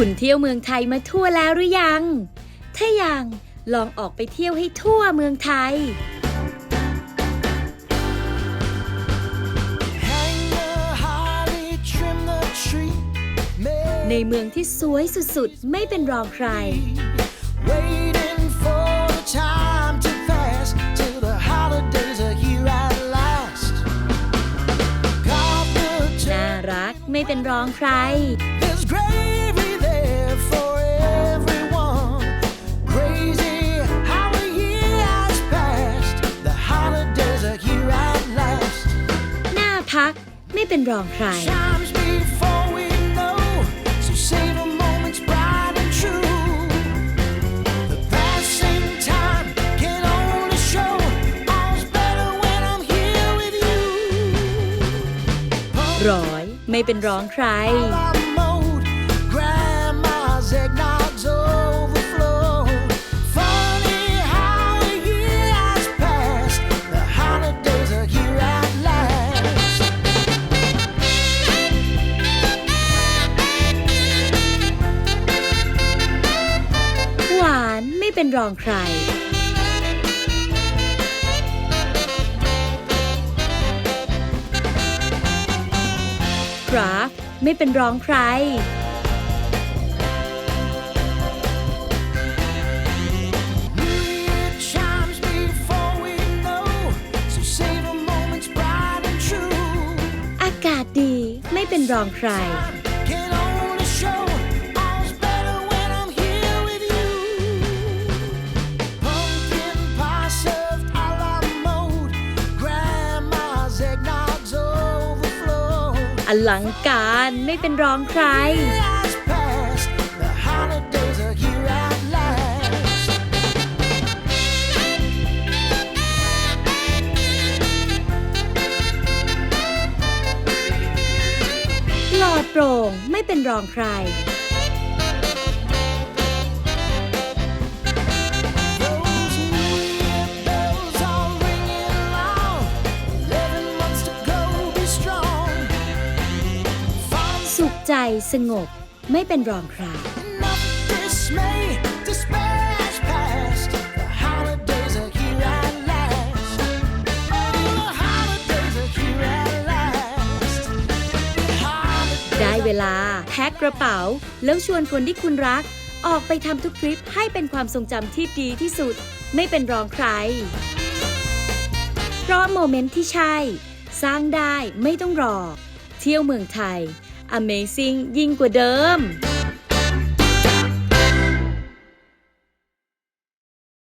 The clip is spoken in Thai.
คุณเที่ยวเมืองไทยมาทั่วแล้วหรือยัง ถ้ายัง ลองออกไปเที่ยวให้ทั่วเมืองไทย Hang the holly, trim the tree. ในเมืองที่สวยสุดๆ ไม่เป็นรองใคร Waiting for the time to pass till the holidays are here at last. Got the น่ารักไม่เป็นรองใคร ไม่เป็นรองใคร Chimes before we know, so save a moment's bright and true. The passing time can only show all's better when I'm here with you. ร้อยไม่เป็นรองใคร Our mode, grandma's eggnogs เป็นรองใคร คราฟไม่เป็นรองใคร New Year chimes before we know, so save a moment's bright and true. อากาศดีไม่เป็นรองใคร อลังการไม่เป็นรองใคร หลอดโปร่งไม่เป็นรองใคร ใจสงบไม่เป็นรองใคร enough dismay, despair has passed. The holidays are here at last. Oh, the holidays are here at last. Holidays ได้เวลาแพ็คกระเป๋า แล้วชวนคนที่คุณรัก ออกไปทำทุกทริปให้เป็นความทรงจำที่ดีที่สุด ไม่เป็นรองใคร เพราะโมเมนต์ที่ใช่ สร้างได้ไม่ต้องรอ เที่ยวเมืองไทย Amazing ยิ่งกว่าเดิม